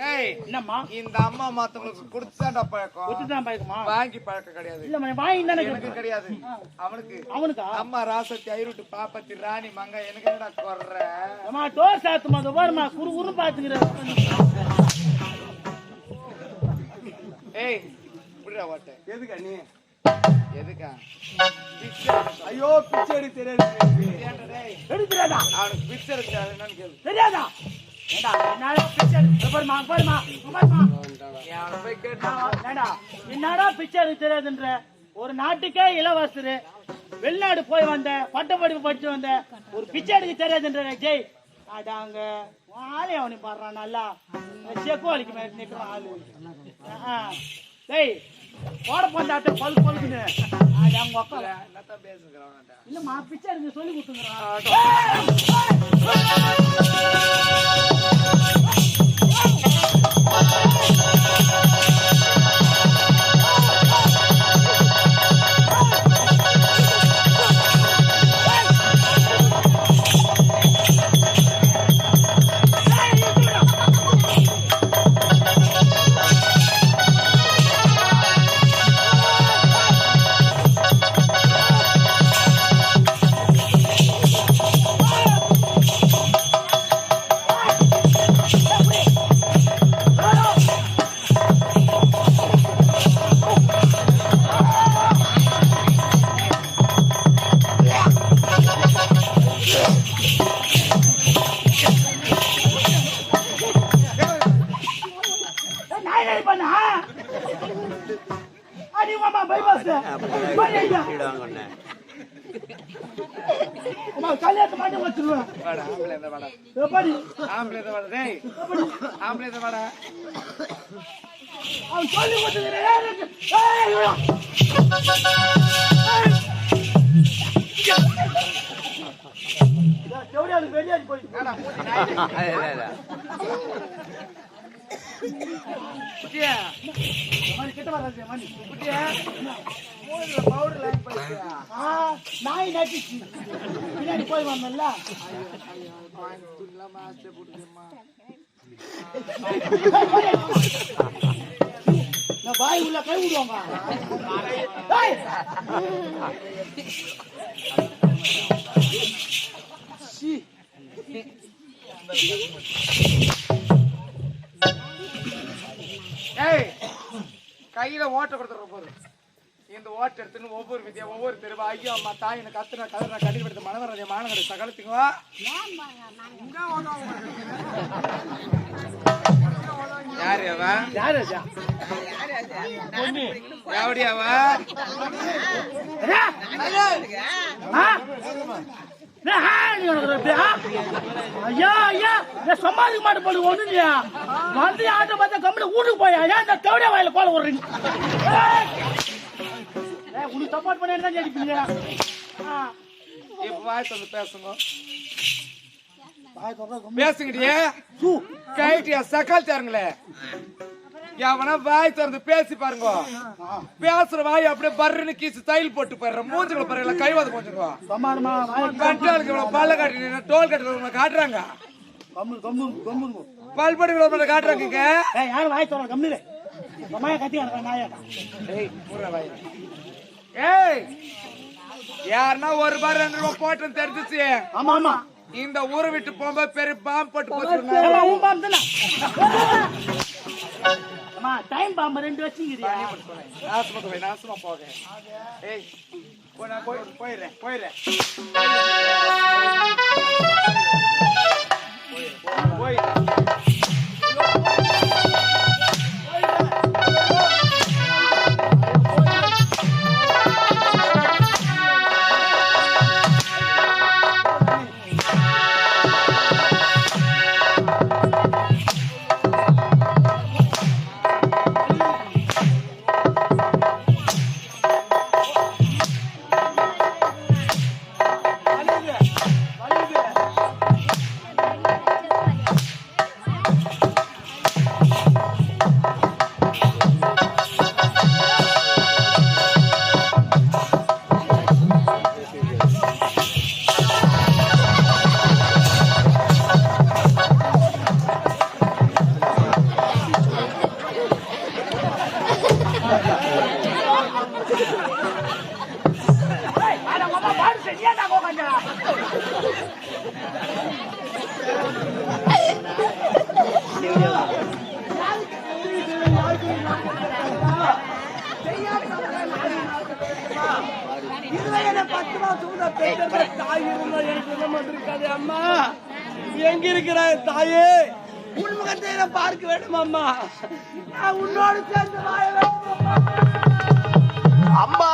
என்னம்மா? இந்த அம்மா மத்தவங்களுக்கு கொடுத்துதான்டா பழக்கம். ஒத்துதான் பாய்க்குமா வாங்கி பழக்கம் கிடையாது. இல்ல வாங்கி தானே எனக்கு கிடையாது. அவனுக்கு அவனுக்கா? அம்மா ராசத்தி ஐருட்டு பாப்பத்தி ராணி மங்க எனக்கு என்னடா கொர்ற அம்மா டோர் சாத்துமா அது பாருமா குறு குறு பாத்துக்கிறேன் ஏய் புரியா ஓட்ட. எதுக்கா நீ எதுக்கா? ஐயோ பிச்சை எடுக்க தெரியாது எடுக்கிறாடா அவனுக்கு பிச்சை எடுக்க என்னன்னு கேளு. தெரியாதா? என்னடா பிச்சை எடுத்து பாருமா பாருமா பாருமா என்னடா? பிச்சை எடுக்க தெரியாதுன்ற ஒரு நாட்டுக்கே இளவரசரு. வெளிநாடு போய் வந்த பட்டப்படிப்பு படிச்சு வந்த ஒரு பிச்சை எடுக்க தெரியாதுன்ற ஜெய் அடாங்க. ஆளே அவனை பாடுறான் நல்லா. செக்கோலிக்கு மேலே நிக்கிறான் ஆளு. ஆ, டேய் போட பந்தாட்ட பல் அது அவங்க உட்கார என்னத்தான் பேசுகிறான் இல்லம்மா பிச்சை எடுக்க சொல்லி கொடுத்துங்கிறான் அவன் சொல்லி கொடுத்துக்கிறேன் வெளியாடி போய் என்னடா மூஞ்சி நாய் குட்டியா மணி கிட்ட வராது மணி குட்டியா பவுடர் லைன் ஆ நாய் நட்டிச்சு. பின்னாடி போய் வந்தல்ல பாய் உள்ள கை விடுவாங்க கையில ஓட்ட கொடுத்துருவோம் போது இந்த ஓட்ட எடுத்துன்னு ஒவ்வொரு வித்தியா ஒவ்வொரு தெருவா ஐயோ அம்மா தாய் எனக்கு அத்தனை கதற கட்டி கொடுத்த மனவரதை மாநகர சகலத்துக்குவா யாரு அவன் யார் அது? யாவடி அவன் ஐயா ஐயா சம்பாதிக்க மாட்டேன் போடு ஒண்ணு இல்லையா வந்து ஆட்டோ பார்த்தா கம்பெனி வீட்டுக்கு போயா ஏன் இந்த தேவையா வாயில கோல விடுறீங்க உனக்கு சப்போர்ட் பண்ணி தான் ஜெயிப்பீங்க ஆ. இப்ப வாய் வந்து பேசுங்க. பேசுங்கடியே. கைட்டியா சக்கால் தாருங்களே. எவனா வாய் திறந்து பேசி பாருங்க. பேசுற வாய் அப்படியே பர்றன்னு கீச்சு தையல் போட்டு போயிடுற. மூஞ்சுகளை பாருங்க கைவாது வாய் கண்டாளுக்கு இவ்வளவு பல்ல காட்டி டோல் கட்டுறவங்க காட்டுறாங்க. பல்படி இவ்வளவு காட்டுறாங்க யாரும் வாய் தோற கம்மிலே கம்மாய கத்தி கிடக்குற நாயாடா ஏய் யாருன்னா ஒரு ரூபாய் ரெண்டு ரூபாய் போட்டு தெரிஞ்சிச்சு. ஆமா ஆமா. இந்த ஊரை விட்டு போகும்போது பெரிய பாம்பு போட்டு? அம்மா டைம் பாம்பு ரெண்டு வச்சுக்கிறியா நாசமா போய் நாசமா போக ஏய் போய் நான் போய் போயிடுறேன் போயிடுறேன். போய் வலியுது, வேண்டும் அம்மா நான் உன்னோடு சேர்ந்து வாழ வேண்டும் அம்மா.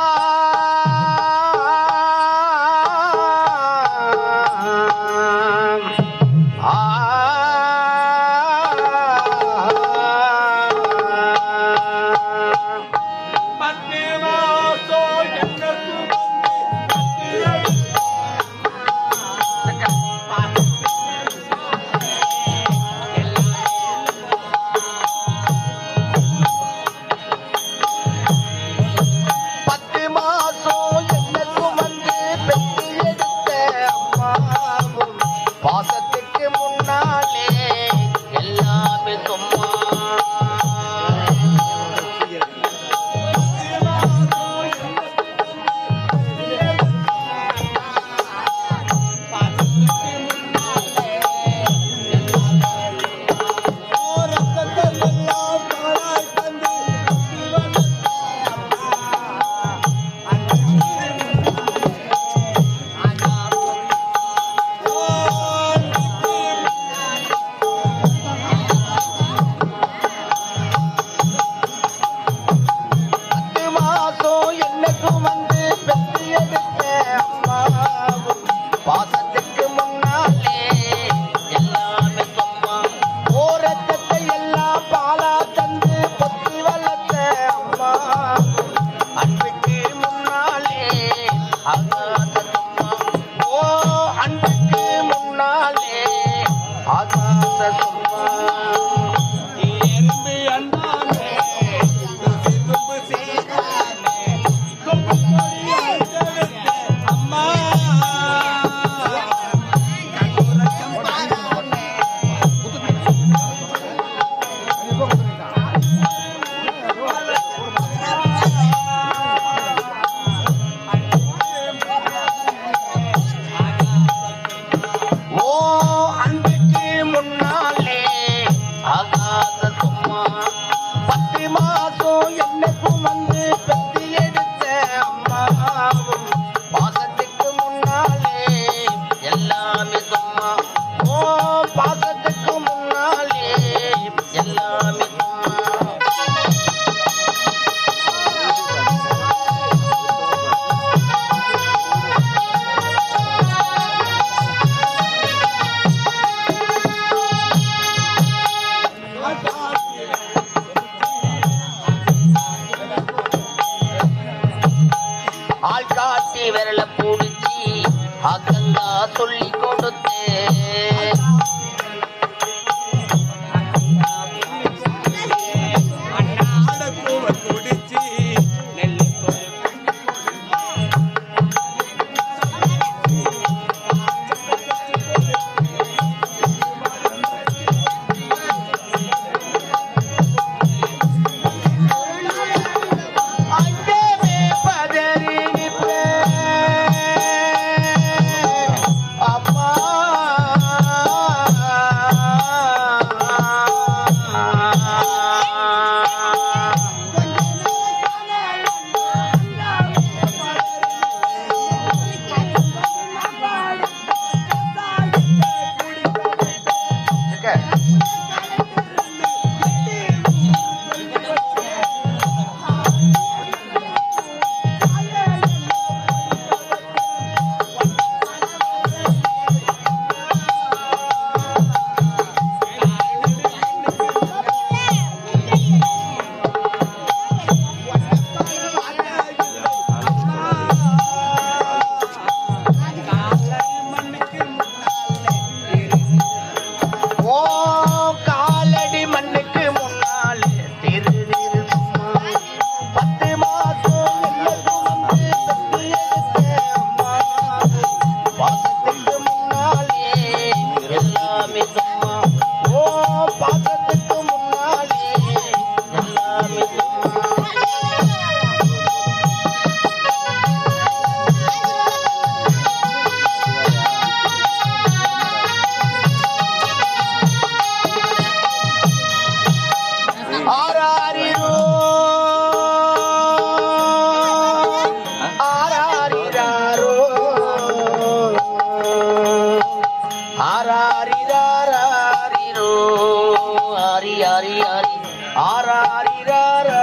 ஆராரிராரா.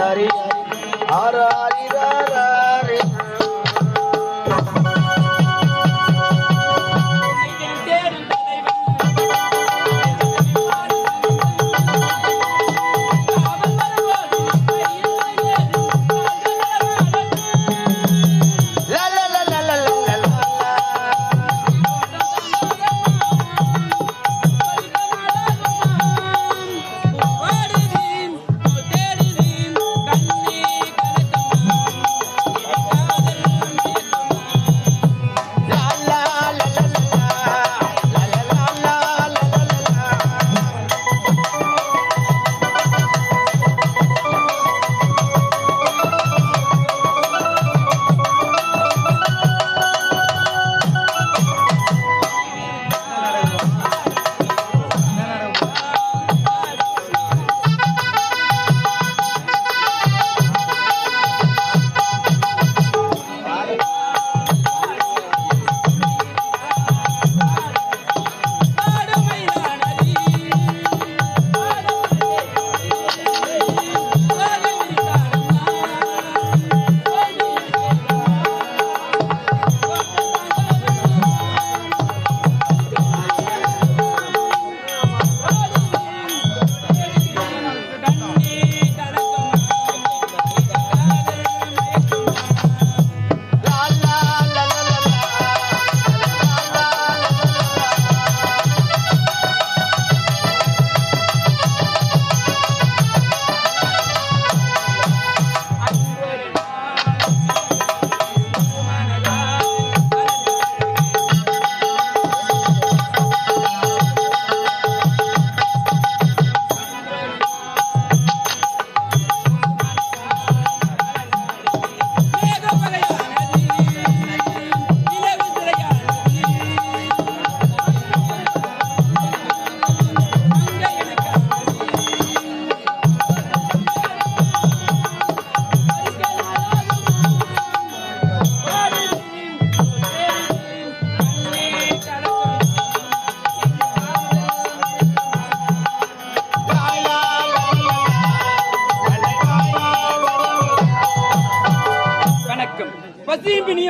हरि हर हरि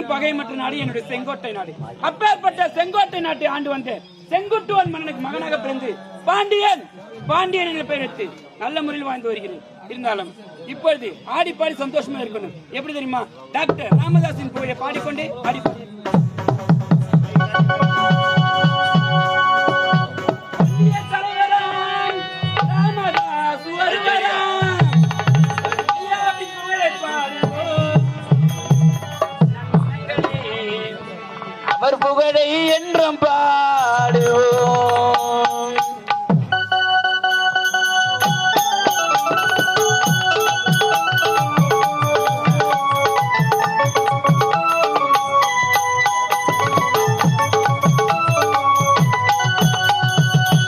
வணக்கம் பகைமற்ற நாடு என்னுடைய செங்கோட்டை நாடு. அப்பேற்பட்ட செங்கோட்டை நாட்டை ஆண்டு வந்த செங்குட்டுவன் மன்னனுக்கு மகனாக பிறந்து பாண்டியன். பாண்டியன் என்ற பெயர் எடுத்து நல்ல முறையில் வாழ்ந்து வருகிறேன். இருந்தாலும் இப்பொழுது ஆடி பாடி சந்தோஷமா இருக்கணும். எப்படி தெரியுமா? டாக்டர் ராமதாசின் புகழை பாடிக்கொண்டே ஆடி புகழை என்றும் பா